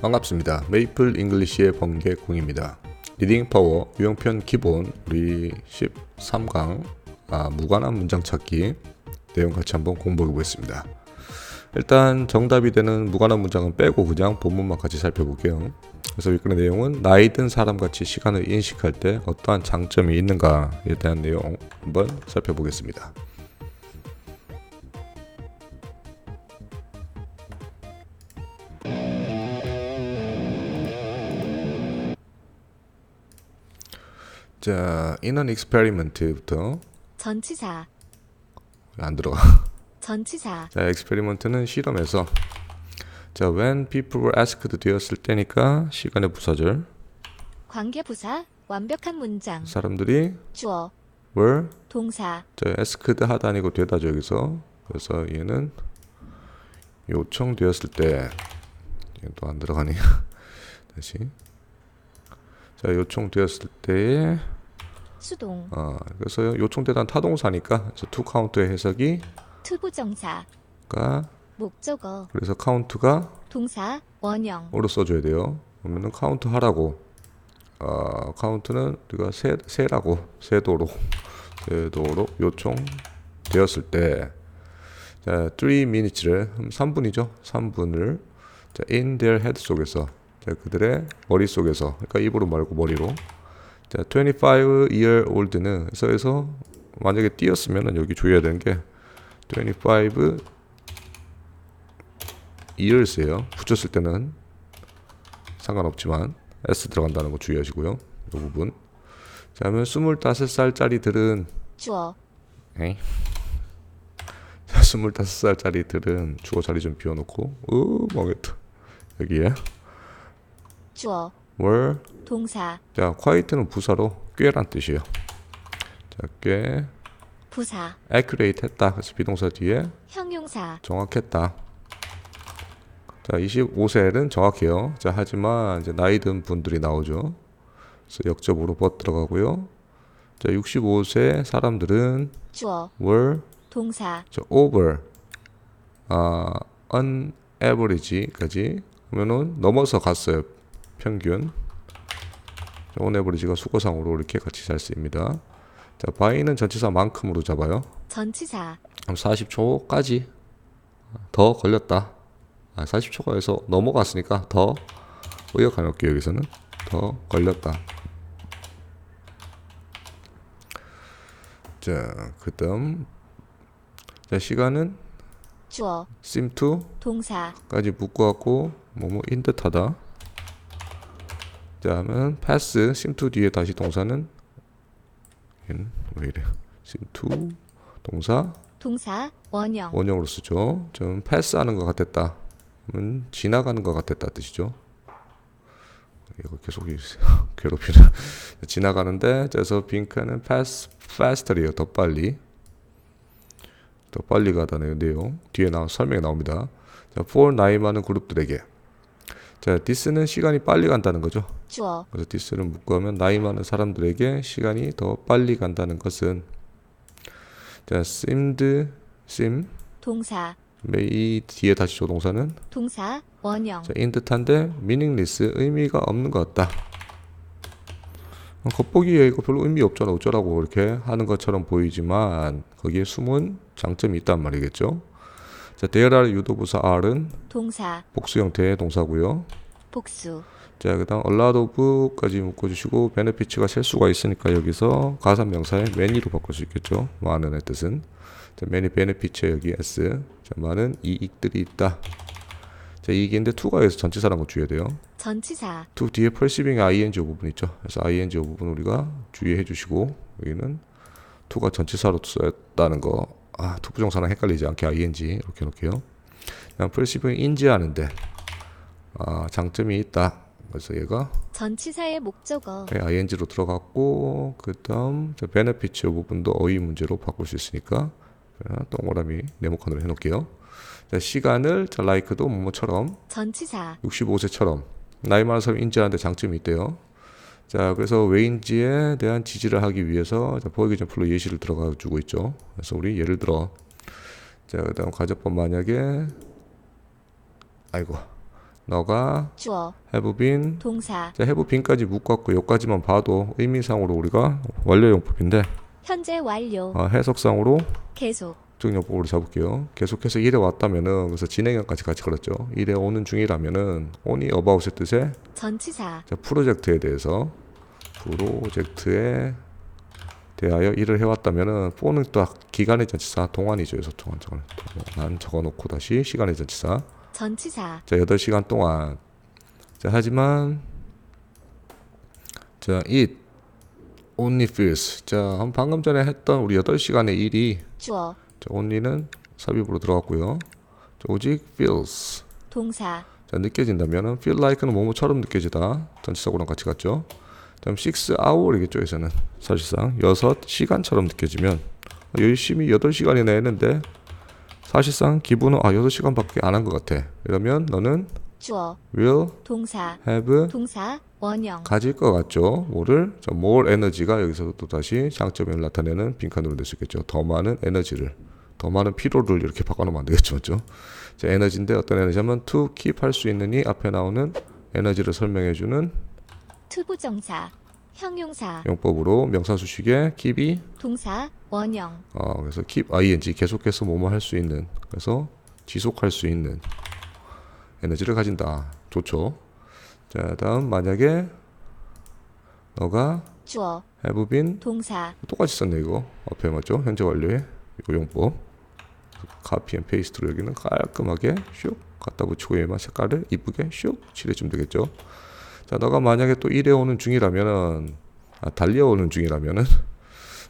반갑습니다. 메이플 잉글리시의 번개공입니다. 리딩 파워 유형편 기본 우리 13강 아, 무관한 문장 찾기 내용 같이 한번 공부해 보겠습니다. 일단 정답이 되는 무관한 문장은 빼고 그냥 본문만 같이 살펴볼게요. 그래서 이끈의 내용은 나이 든 사람 같이 시간을 인식할 때 어떠한 장점이 있는가에 대한 내용 한번 살펴보겠습니다. 자, in an experiment부터 전치사, 안 들어가. 전치사, 자, experiment는 실험에서 자, when people were asked 되었을 때니까 시간의 부사절. 관계부사, 완벽한 문장, 사람들이 주어, were 동사, 자, asked 하다 아니고 되다죠 여기서. 그래서 얘는 요청되었을 때 또 안 들어가네요. 다시. 자, 요청되었을 때에 수동, 아, 그래서 요청되다는 타동사니까 그래서 to count의 해석이 투부정사, 가 목적어, 그래서 카운트가 동사, 원형, 오로 써줘야 돼요. 그러면은 카운트 하라고. 어, 카운트는 우리가 세, 세라고. 세도록 세도록 요청 되었을 때. 자, 3 minutes를 3분이죠. 3분을 자, in their head 속에서. 자, 그들의 머릿속에서. 그러니까 입으로 말고 머리로 자, 25 year old는 그래서 만약에 띄었으면은 여기 주의해야 되는 게 25 years예요. 붙였을 때는 상관없지만 S 들어간다는 거 주의하시고요. 이 부분. 자, 그러면 25살짜리들은 주어, 에이. 자, 25살짜리들은 주어 자리 좀 비워놓고 으 망했다. 여기에 주어, were 동사, 자, quiet는 부사로 꽤란 뜻이에요. 자, 꽤 부사, accurate 했다. 그래서 비동사 뒤에 형용사, 정확했다. 자, 25세는 정확해요. 자, 하지만 이제 나이 든 분들이 나오죠. 그래서 역접으로 but 들어가고요. 자, 65세 사람들은 주어, were 동사, 자, over 아, on average까지 그러면은 넘어서 갔어요. 평균. 자, on average가 수거상으로 이렇게 같이 잘 쓰입니다. 자, by는 전치사만큼으로 잡아요. 전치사, 그럼 40초까지 더 걸렸다. 아, 40초가에서 넘어갔으니까 더 의역해 놓을게요. 여기서는 더 걸렸다. 자, 그다음 자 시간은 주어, seem to 동사, 까지 묶어 갖고 뭐뭐 인 듯하다. 자, 하면 pass seem to 뒤에 다시 동사는 왜 이래? seem to 동사 동사, 원형, 원형으로 쓰죠. 좀 패스하는 것 같았다. 음, 지나가는 것 같았다 뜻이죠. 이거 계속 괴롭히네. 지나가는데 그래서 빙크는 pass faster이에요. 더 빨리. 더 빨리 가다는 내용 뒤에 나 설명이 나옵니다. 자, for 나이 많은 그룹들에게. 자, this는 시간이 빨리 간다는 거죠. 주어, 그래서 this를 묶으면 나이 많은 사람들에게 시간이 더 빨리 간다는 것은 자, seemed, seem 동사, 이 뒤에 다시 조동사는 동사, 원형, 자, 인 듯한데 meaningless 의미가 없는 것 같다. 어, 겉보기에 이거 별로 의미 없잖아 어쩌라고 이렇게 하는 것처럼 보이지만 거기에 숨은 장점이 있단 말이겠죠. 자, there are 유도부사 are은 동사, 복수 형태의 동사고요. 복수, 자, 그다음 a lot of까지 묶어 주시고 benefits가 셀 수가 있으니까 여기서 가산명사의 many로 바꿀 수 있겠죠. 많은의 뜻은 자, many benefits 여기 s 자, 많은 이익들이 있다. 자, 이익인데 to가 여기서 전치사라는 거 주의해야 돼요. 전치사, to 뒤에 perceiving ing 부분 있죠. 그래서 ing 부분 우리가 주의해 주시고 여기는 to가 전치사로 쓰였다는 거. 아, to 부정사랑 헷갈리지 않게 ing 이렇게 놓을게요. 그냥 perceiving 인지하는데 아, 장점이 있다. 그래서 얘가 전치사의 목적어, 네, ing로 들어갔고 그다음 저 benefits 부분도 어휘 문제로 바꿀 수 있으니까 동그라미 네모칸으로 해놓을게요. 자, 시간을 자, like도 뭐뭐처럼 전치사, 65세처럼 나이 많은 사람이 인지하는데 장점이 있대요. 자, 그래서 왜인지에 대한 지지를 하기 위해서 자, 보이기 전 풀로 예시를 들어가 주고 있죠. 그래서 우리 예를 들어 자, 그다음 가정법 만약에 아이고 너가 주어, have been 동사, 자, have been까지 묶었고 여기까지만 봐도 의미상으로 우리가 완료용법인데 현재 완료, 어, 해석상으로 계속, 특정용법으로 잡을게요. 계속해서 일해 왔다면은 그래서 진행형까지 같이 걸었죠. 일해 오는 중이라면은 on이 about의 뜻의 전치사, 자, 프로젝트에 대해서 프로젝트에 대하여 일을 해왔다면은 for는 또 기간의 전치사 동안이죠. 그래서 동안 적어 난 적어놓고 다시 시간의 전치사 전치사, 자 8시간 동안 자 하지만 자 it only feels 자 방금 전에 했던 우리 8시간의 일이 주어, 자 only는 삽입으로 들어갔고요. 자, 오직 feels. 동사, 자 느껴진다면은 feel like는 뭐뭐처럼 느껴지다. 전치사고랑 같이 갔죠. 다음 6 hour이겠죠 여기서는 사실상 6시간처럼 느껴지면. 열심히 8시간이나 했는데 사실상 기분은 아 8시간밖에 안 한 것 같아. 이러면 너는 주어, will 동사, have 동사, 원형, 가질 것 같죠? 뭐를? 자, more 에너지가 여기서 또 다시 장점을 나타내는 빈칸으로 낼 수 있겠죠. 더 많은 에너지를. 더 많은 피로를 이렇게 바꿔놓으면 안 되겠죠 맞죠? 자, 에너지인데 어떤 에너지냐면 to keep 할수이 앞에 나오는 에너지를 설명해주는 투부정사, 형용사, 용법으로 명사 수식에 keep이 동사, 원형, 어, 그래서 keep ing 계속해서 뭐뭐 할 수 있는 그래서 지속할 수 있는 에너지를 가진다. 좋죠 자 다음 만약에 너가 주어, have been 동사, 똑같이 썼네 이거. 앞에 맞죠? 현재 완료의 이 용법. 카피 앤 페이스트로 여기는 깔끔하게 슉 갖다 붙이고 얘만 색깔을 이쁘게 슉 칠해주면 되겠죠? 자 너가 만약에 또 일해 오는 중이라면은 아, 달려오는 중이라면은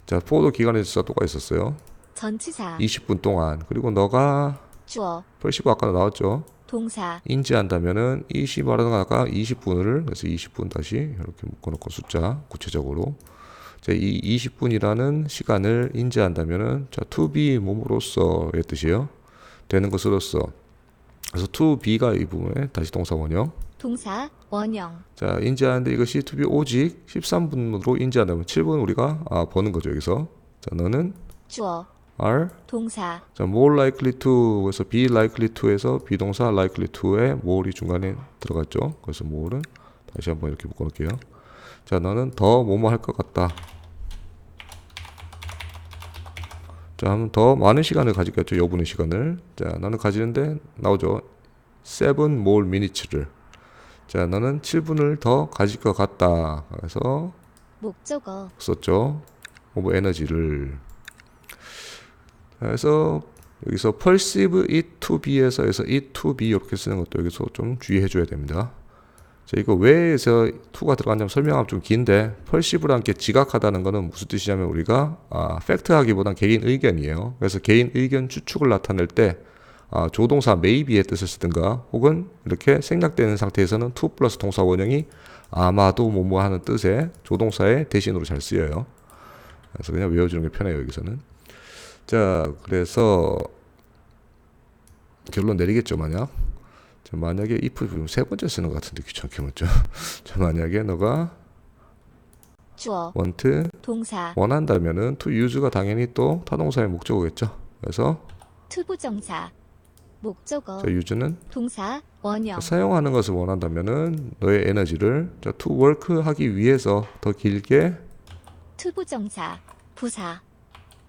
자 포도 기간에 있어 똑같이 있었어요. 전치사, 20분 동안. 그리고 너가 주어, 펄시브 아까 나왔죠 동사, 인지한다면은 이시 말하는 거가 20분을 그래서 20분 다시 이렇게 묶어놓고 숫자 구체적으로 자, 이 20분이라는 시간을 인지한다면은 자, to be 몸으로써의 뜻이에요. 되는 것으로서. 그래서 to be가 이 부분에 다시 동사 원형. 동사, 원형, 자, 인지하는데 이것이 to be 오직 13분으로 인지한다면 7분 우리가 아, 버는 거죠, 여기서. 자, 너는 주어, are 동사, 자, more likely to 그래서 be likely to에서 비동사 likely to에 more이 중간에 들어갔죠. 그래서 more은 다시 한번 이렇게 묶어 놓을게요. 자, 너는 더 뭐뭐 할 것 같다. 자, 하면 더 많은 시간을 가지겠죠. 여분의 시간을. 자, 나는 가지는데 나오죠. 7 more minutes를. 자, 너는 7분을 더 가질 것 같다. 그래서 목적어, 썼죠. 오브 에너지를. 그래서 여기서 perceive it to be에서 해서 it to be 이렇게 쓰는 것도 여기서 좀 주의해 줘야 됩니다. 자, 이거 왜에서 to가 들어갔냐면 설명하면 좀 긴데 perceive라는 게 지각하다는 거는 무슨 뜻이냐면 우리가 아, 팩트하기보단 개인 의견이에요. 그래서 개인 의견 추측을 나타낼 때 아, 조동사 maybe의 뜻을 쓰든가 혹은 이렇게 생략되는 상태에서는 to 플러스 동사 원형이 아마도 뭐뭐 하는 뜻의 조동사의 대신으로 잘 쓰여요. 그래서 그냥 외워주는 게 편해요 여기서는. 자 그래서 결론 내리겠죠 만약. 자, 만약에 if 세 번째 쓰는 것 같은데 귀찮게 맞죠. 자 만약에 너가 주어, want 동사, 원한다면은 to use가 당연히 또 타동사의 목적어겠죠. 그래서 투부정사, 목적어, 자 use는 동사, 원형, 사용하는 것을 원한다면은 너의 에너지를 자, to work 하기 위해서 더 길게 투부정사, 부사,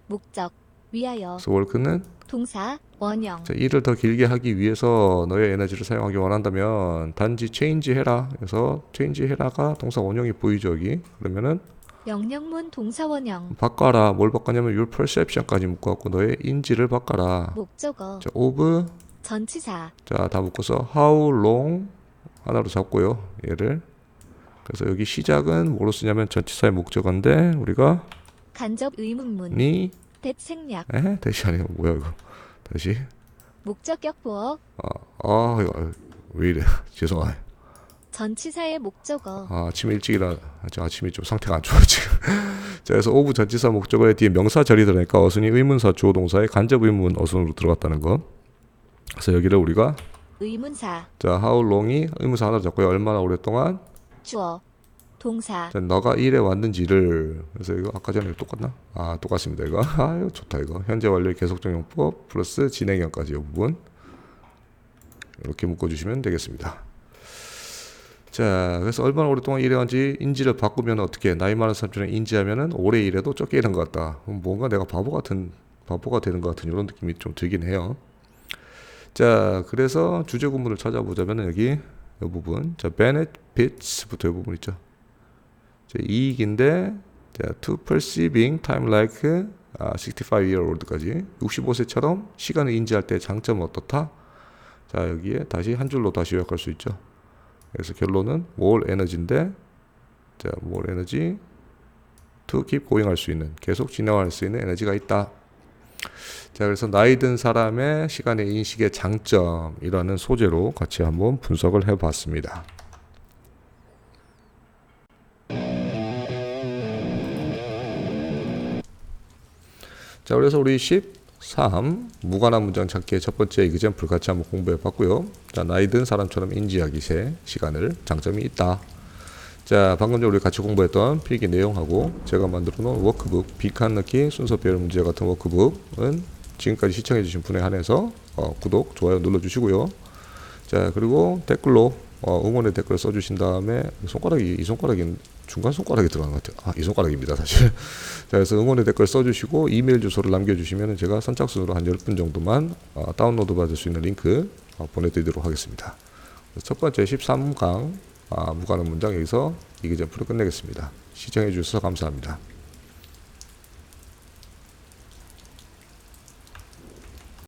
목적, 위하여, 그래서 work는 동사, 원형, 자, 일을 더 길게 하기 위해서 너의 에너지를 사용하기 원한다면 단지 change 해라. 그래서 change 해라가 동사 원형이 보이죠 여기. 그러면은 명령문 동사 원형, 바꿔라. 뭘 바꿔냐면 your perception까지 묶어갖고 너의 인지를 바꿔라. 목적어, 자, of 전치사, 자다 묶어서 how long 하나로 잡고요. 얘를 그래서 여기 시작은 뭐로 쓰냐면 전치사의 목적어인데 우리가 간접 의문문, 니 대생략, 에? 다시 아니야? 뭐야 이거? 다시? 목적격 보어, 아, 아 이거 왜 이래? 죄송하네. 전치사의 목적어, 아, 아침 일찍이라 아직 아침이 좀 상태가 안 좋아 지금. 자 그래서 오브 전치사 목적어에 뒤에 명사 절이 들어가니까 어순이 의문사 주어 동사의 간접 의문 어순으로 들어갔다는 거. 그래서 여기를 우리가 의문사, 자 how long이 의문사 하나로 잡고요. 얼마나 오랫동안? 주어, 동사, 자, 너가 일해 왔는지를 그래서 이거 아까 전에 똑같나? 아 똑같습니다 이거 아유 좋다 이거 현재 완료의 계속적 용법 플러스 진행형까지 이 부분 이렇게 묶어주시면 되겠습니다 자, 그래서 얼마나 오랫동안 일해왔는지 인지를 바꾸면 어떻게 나이 많은 사람처럼 인지하면은 오래 일해도 적게 일한 것 같다. 뭔가 내가 바보 같은 바보가 되는 것 같은 이런 느낌이 좀 들긴 해요. 자, 그래서 주제 구문을 찾아보자면 여기 이 부분, 자, benefits부터 이 부분 있죠. 자, 이익인데, 자, to perceiving time like 아, 65 year old까지 65세처럼 시간을 인지할 때 장점은 어떻다? 자, 여기에 다시 한 줄로 다시 요약할 수 있죠. 그래서 결론은 more 에너지인데, 자, more 에너지 to keep going 할 수 있는, 계속 진행할 수 있는 에너지가 있다. 자, 그래서 나이 든 사람의 시간의 인식의 장점이라는 소재로 같이 한번 분석을 해 봤습니다. 자, 그래서 우리 13 무관한 문장 찾기의 첫 번째 이그젠플 같이 한번 공부해 봤고요. 자, 나이 든 사람처럼 인지하기 세 시간을 장점이 있다. 자, 방금 전에 우리 같이 공부했던 필기 내용하고 제가 만들어 놓은 워크북 비칸 넣기 순서별 문제 같은 워크북은 지금까지 시청해 주신 분에 한해서 어, 구독, 좋아요 눌러 주시고요. 자, 그리고 댓글로 어, 응원의 댓글 써 주신 다음에 손가락이 이 손가락이 중간 손가락이 들어간 것 같아요. 아, 이 손가락입니다, 사실. 자, 그래서 응원의 댓글 써 주시고 이메일 주소를 남겨 주시면 제가 선착순으로 한 10분 정도만 어, 다운로드 받을 수 있는 링크 어, 보내 드리도록 하겠습니다. 첫 번째 13강 아, 무관한 문장 여기서 이기점프로 끝내겠습니다. 시청해 주셔서 감사합니다.